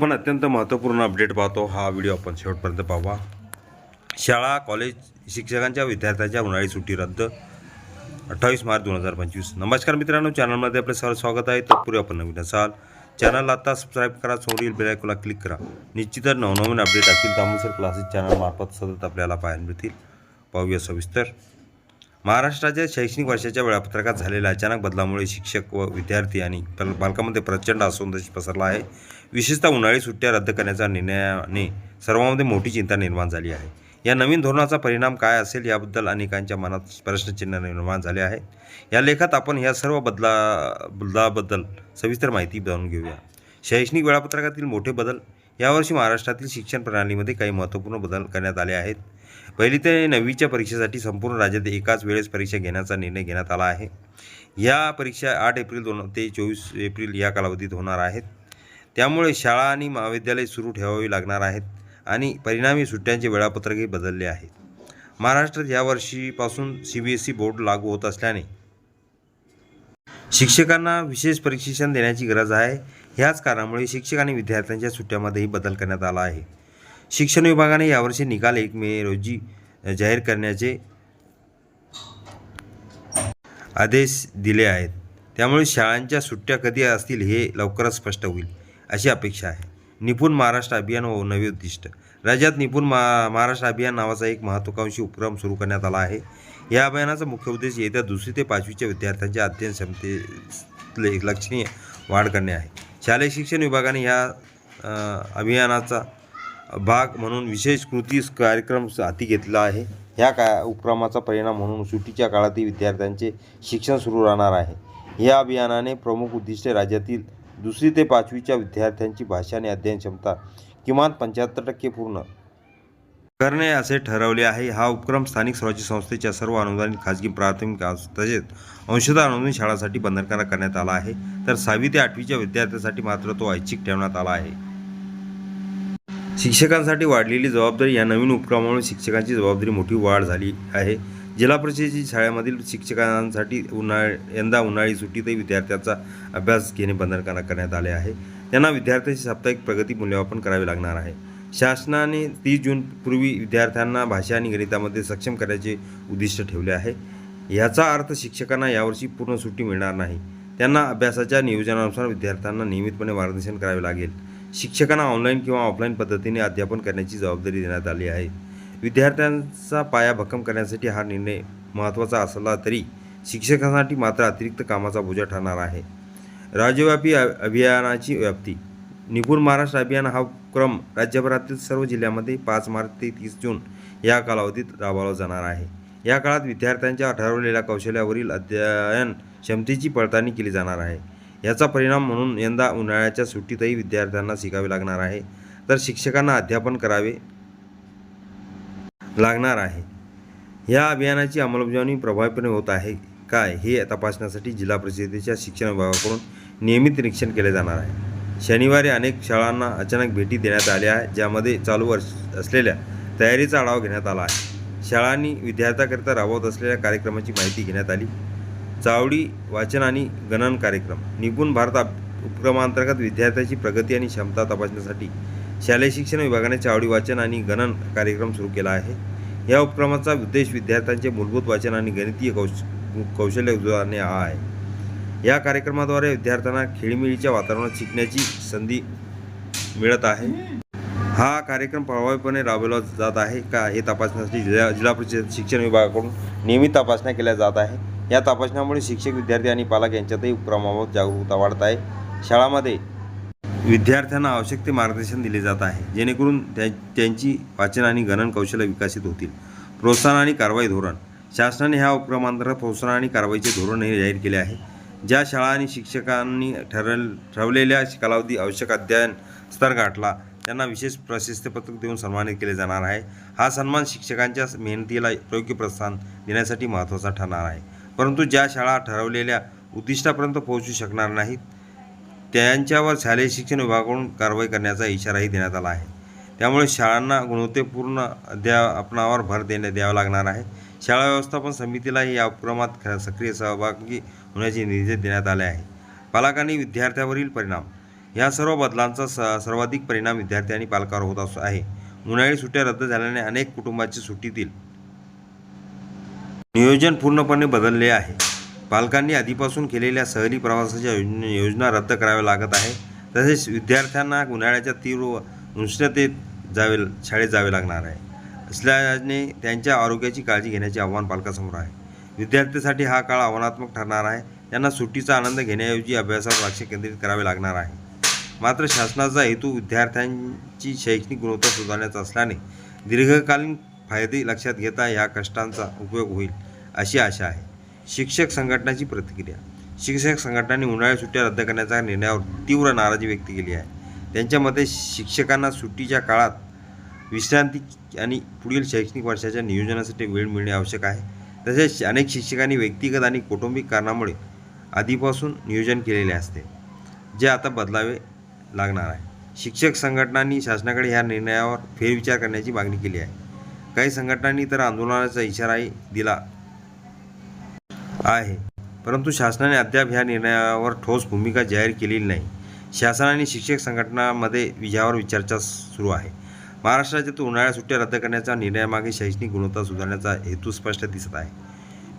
आपण अत्यंत महत्त्वपूर्ण अपडेट पाहतो. हा व्हिडिओ आपण शेवटपर्यंत पाहावा शाळा कॉलेज शिक्षकांच्या विद्यार्थ्यांच्या उन्हाळी सुट्टी रद्द. अठ्ठावीस मार्च दोन हजार पंचवीस. नमस्कार मित्रांनो चॅनलमध्ये आपलं सर्व स्वागत आहे. तत्पूर्वी आपण नवीन असाल चॅनलला आता सबस्क्राईब करा सोडील बेलायकोला क्लिक करा. निश्चितच नवनवीन अपडेट असतील त्यानुसार क्लासेस चॅनलमार्फत सतत आपल्याला पाहायला मिळतील. पाहूया सविस्तर. महाराष्ट्राच्या शैक्षणिक वर्षाच्या वेळापत्रकात झालेल्या अचानक बदलामुळे शिक्षक व विद्यार्थी आणि पाल- पालकांमध्ये प्रचंड असंतोष पसरला आहे. विशेषतः उन्हाळी सुट्ट्या रद्द करण्याच्या निर्णयाने सर्वांमध्ये मोठी चिंता निर्माण झाली आहे. या नवीन धोरणाचा परिणाम काय असेल याबद्दल अनेकांच्या मनात प्रश्नचिन्ह निर्माण झाले आहे या लेखात आपण या सर्व बदला बदलाबद्दल सविस्तर माहिती जाणून घेऊया. शैक्षणिक वेळापत्रकातील मोठे बदल यावर्षी महाराष्ट्रातील शिक्षण प्रणालीमध्ये काही महत्त्वपूर्ण बदल करण्यात आले आहेत. पहिली ते नववीच्या परीक्षेसाठी संपूर्ण राज्यात एकाच वेळेस परीक्षा घेण्याचा निर्णय घेण्यात आला आहे. या परीक्षा आठ एप्रिल दोन ते चोवीस एप्रिल या कालावधीत होणार आहेत. त्यामुळे शाळा आणि महाविद्यालय सुरू ठेवावी लागणार आहेत आणि परिणामी सुट्ट्यांचे वेळापत्रकही बदलले आहे. महाराष्ट्रात यावर्षीपासून C B S E board लागू होत असल्याने शिक्षकांना विशेष प्रशिक्षण देण्याची गरज आहे. ह्याच कारणामुळे शिक्षक आणि विद्यार्थ्यांच्या सुट्ट्यामध्येही बदल करण्यात आला आहे. शिक्षण विभागाने यावर्षी निकाल एक मे रोजी जाहीर करण्याचे आदेश दिले आहेत. त्यामुळे शाळांच्या सुट्ट्या कधी असतील हे लवकरच स्पष्ट होईल अशी अपेक्षा आहे. निपुण महाराष्ट्र अभियान व नवे उद्दिष्ट. राज्यात निपुण मा महाराष्ट्र अभियान नावाचा एक महत्त्वाकांक्षी उपक्रम सुरू करण्यात आला आहे. या अभियानाचा मुख्य उद्देश येत्या दुसरी ते पाचवीच्या विद्यार्थ्यांच्या अध्ययन क्षमतेतले लक्षणीय वाढ करणे आहे. शालेय शिक्षण विभागाने या अभियानाचा भाग म्हणून विशेष कृती कार्यक्रम हाती घेतला आहे. ह्या का उपक्रमाचा परिणाम म्हणून सुट्टीच्या काळातही विद्यार्थ्यांचे शिक्षण सुरू राहणार आहे. या अभियानाने प्रमुख उद्दिष्टे राज्यातील दुसरी ते पाचवीच्या विद्यार्थ्यांची भाषा आणि अध्ययन क्षमता किमान पंच्याहत्तर टक्के पूर्ण करणे असे ठरवले आहे. हा उपक्रम स्थानिक स्वराज्य संस्थेच्या सर्व अनुदानित खाजगी प्राथमिक तसेच अंशतः अनुदानित शाळांसाठी बंधनकारक करण्यात आला आहे. तर सहावी ते आठवीच्या विद्यार्थ्यांसाठी मात्र तो ऐच्छिक ठेवण्यात आला आहे. शिक्षकांसाठी वाढलेली जबाबदारी या नवीन उपक्रमामुळे शिक्षकांची जबाबदारी मोठी वाढ झाली आहे. जिल्हा परिषदेची शाळेमधील शिक्षकांसाठी उन्हाळ यंदा उन्हाळी सुट्टीतही विद्यार्थ्यांचा अभ्यास घेणे बंधनकारक करण्यात आले आहे. त्यांना विद्यार्थ्यांची साप्ताहिक प्रगती मूल्यमापन करावे लागणार आहे. शासनाने तीस जूनपूर्वी विद्यार्थ्यांना भाषा आणि गणितामध्ये सक्षम करण्याचे उद्दिष्ट ठेवले आहे. याचा अर्थ शिक्षकांना यावर्षी पूर्ण सुट्टी मिळणार नाही. त्यांना अभ्यासाच्या नियोजनानुसार विद्यार्थ्यांना नियमितपणे मार्गदर्शन करावे लागेल. शिक्षकांना ऑनलाईन किंवा ऑफलाईन पद्धतीने अध्यापन करण्याची जबाबदारी देण्यात आली आहे. विद्यार्थ्यांचा पाया भक्कम करण्यासाठी हा निर्णय महत्त्वाचा असला तरी शिक्षकांसाठी मात्र अतिरिक्त कामाचा बोजा ठरणार आहे. राज्यव्यापी अभियानाची व्याप्ती. निपुण महाराष्ट्र अभियान हा क्रम राज्यभरातील सर्व जिल्ह्यामध्ये पाच मार्च ते तीस जून या कालावधीत राबवला जाणार आहे. या काळात विद्यार्थ्यांच्या ठरवलेल्या कौशल्यावरील अध्ययन क्षमतेची पडताळणी केली जाणार आहे. याचा परिणाम म्हणून यंदा उन्हाळ्याच्या सुट्टीतही विद्यार्थ्यांना शिकावे लागणार आहे. तर शिक्षकांना अध्यापन करावे लागणार आहे. या अभियानाची अंमलबजावणी प्रभावीपणे होत आहे काय हे तपासण्यासाठी जिल्हा परिषदेच्या शिक्षण विभागाकडून नियमित निरीक्षण केले जाणार आहे. शनिवारी अनेक शाळांना अचानक भेटी देण्यात आल्या आहेत ज्यामध्ये चालू वर्ष असलेल्या तयारीचा आढावा घेण्यात आला आहे. शाळांनी विद्यार्थ्याकरिता राबवत असलेल्या कार्यक्रमाची माहिती घेण्यात आली. चावडी वाचन आणि गणन कार्यक्रम. निपुण भारत उपक्रमांतर्गत विद्यार्थ्याची प्रगती आणि क्षमता तपासण्यासाठी शालेय शिक्षण विभागाने चावडी वाचन आणि गणन कार्यक्रम सुरू केला आहे. या उपक्रमाचा उद्देश विद्यार्थ्यांचे मूलभूत वाचन आणि गणितीय कौश कौशल्य उजळणे हा आहे. या कार्यक्रमाद्वारे विद्यार्थ्यांना खेळीमेळीच्या वातावरणात शिकण्याची संधी मिळत आहे. हा कार्यक्रम प्रभावीपणे राबवला जात आहे. का हे तपासण्यासाठी जिल्हा जिल्हा परिषद शिक्षण विभागाकडून नियमित तपासण्या केल्या जात आहे या तपासण्यामुळे शिक्षक विद्यार्थी आणि पालक यांच्यातही उपक्रमाबाबत जागरूकता वाढत आहे. शाळामध्ये विद्यार्थ्यांना आवश्यक ते मार्गदर्शन दिले जात आहे. जेणेकरून त्या त्यांची वाचन आणि गणन कौशल्य विकसित होतील. प्रोत्साहन आणि कारवाई धोरण. शासनाने ह्या उपक्रमांतर्गत प्रोत्साहन आणि कारवाईचे धोरणही जाहीर केले आहे. ज्या शाळा आणि शिक्षकांनी ठरल ठरवलेल्या कालावधी आवश्यक अध्ययन स्तर गाठला त्यांना विशेष प्रशस्तीपत्रक देऊन सन्मानित केले जाणार आहे. हा सन्मान शिक्षकांच्या मेहनतीला योग्य प्रोत्साहन देण्यासाठी महत्त्वाचा ठरणार आहे. परंतु ज्या शाळा ठरवलेल्या उद्दिष्टापर्यंत पोहोचू शकणार नाहीत त्यांच्यावर शालेय शिक्षण विभागाकडून कारवाई करण्याचा इशाराही देण्यात आला आहे. त्यामुळे शाळांना गुणवत्तेपूर्ण अध्यापनावर भर देण्या द्यावा लागणार आहे. शाळा व्यवस्थापन समितीलाही या उपक्रमात सक्रिय सहभागी होण्याचे निर्देश देण्यात आले आहे. पालकांनी विद्यार्थ्यावरील परिणाम या सर्व बदलांचा स सर्वाधिक परिणाम विद्यार्थी आणि पालकावर होत असतो आहे. उन्हाळी सुट्ट्या रद्द झाल्याने अनेक कुटुंबाची सुट्टीतील नियोजन पूर्णपणे बदलले आहे. पालकांनी आधीपासून केलेल्या सहली प्रवासाच्या योजना रद्द कराव्या लागत आहे. तसेच विद्यार्थ्यांना उन्हाळ्याच्या तीव्र उष्णतेत जावे शाळेत जावे लागणार आहे. असल्याने त्यांच्या आरोग्याची काळजी घेण्याचे आव्हान पालकासमोर आहे. विद्यार्थ्यांसाठी हा काळ आव्हानात्मक ठरणार आहे. त्यांना सुट्टीचा आनंद घेण्याऐवजी अभ्यासावर लक्ष केंद्रित करावे लागणार आहे. मात्र शासनाचा हेतू विद्यार्थ्यांची शैक्षणिक गुणवत्ता सुधारण्याचा असल्याने दीर्घकालीन फायदे लक्षात घेता या कष्टांचा उपयोग होईल अशी आशा आहे. शिक्षक संघटनाची प्रतिक्रिया. शिक्षक संघटनांनी उन्हाळी सुट्ट्या रद्द करण्याच्या निर्णयावर तीव्र नाराजी व्यक्त केली आहे. त्यांच्या मते शिक्षकांना सुट्टीच्या काळात विश्रांती आणि पुढील शैक्षणिक वर्षाच्या नियोजनासाठी वेळ मिळणे आवश्यक आहे. तसेच अनेक शिक्षकांनी व्यक्तिगत आणि कौटुंबिक कारणामुळे आधीपासून नियोजन केलेले असते जे आता बदलावे लागणार आहे. शिक्षक संघटनांनी शासनाकडे ह्या निर्णयावर फेरविचार करण्याची मागणी केली आहे. काही संघटनांनी तर आंदोलनाचा इशाराही दिला आहे. परंतु शासनाने अद्याप ह्या निर्णयावर ठोस भूमिका जाहीर केलेली नाही. शासन आणि शिक्षक संघटनामध्ये विजयावर विचारचा सुरू आहे. महाराष्ट्राच्या उन्हाळ्या सुट्ट्या रद्द करण्याच्या निर्णयामागे शैक्षणिक गुणवत्ता सुधारण्याचा हेतू स्पष्ट दिसत आहे.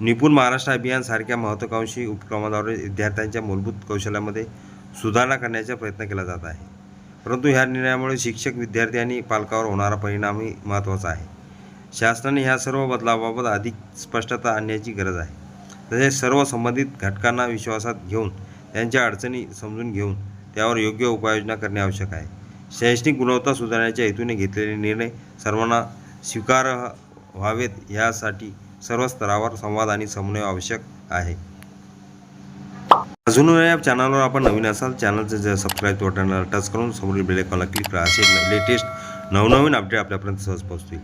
निपुण महाराष्ट्र अभियान सारख्या महत्त्वाकांक्षी उपक्रमाद्वारे विद्यार्थ्यांच्या मूलभूत कौशल्यामध्ये सुधारणा करण्याचा प्रयत्न केला जात आहे. परंतु ह्या निर्णयामुळे शिक्षक विद्यार्थी आणि पालकावर होणारा परिणामही महत्त्वाचा आहे. शासनाने ह्या सर्व बदलाबाबत अधिक स्पष्टता आणण्याची गरज आहे. तसेच सर्व संबंधित घटकांना विश्वासात घेऊन त्यांच्या अडचणी समजून घेऊन त्यावर योग्य उपाययोजना करणे आवश्यक आहे. शैक्षणिक गुणवत्ता सुधारण्याच्या हेतूने घेतलेले निर्णय सर्वांना स्वीकार व्हावेत यासाठी सर्व स्तरावर संवाद आणि समन्वय आवश्यक आहे. अजून या चॅनलवर आपण नवीन असाल चॅनलचं जर सबस्क्राईब बटनला टच करून समोरील बेल आयकॉनला क्लिक करा असे लेटेस्ट नवनवीन अपडेट आपल्यापर्यंत सहज पोहोचतील.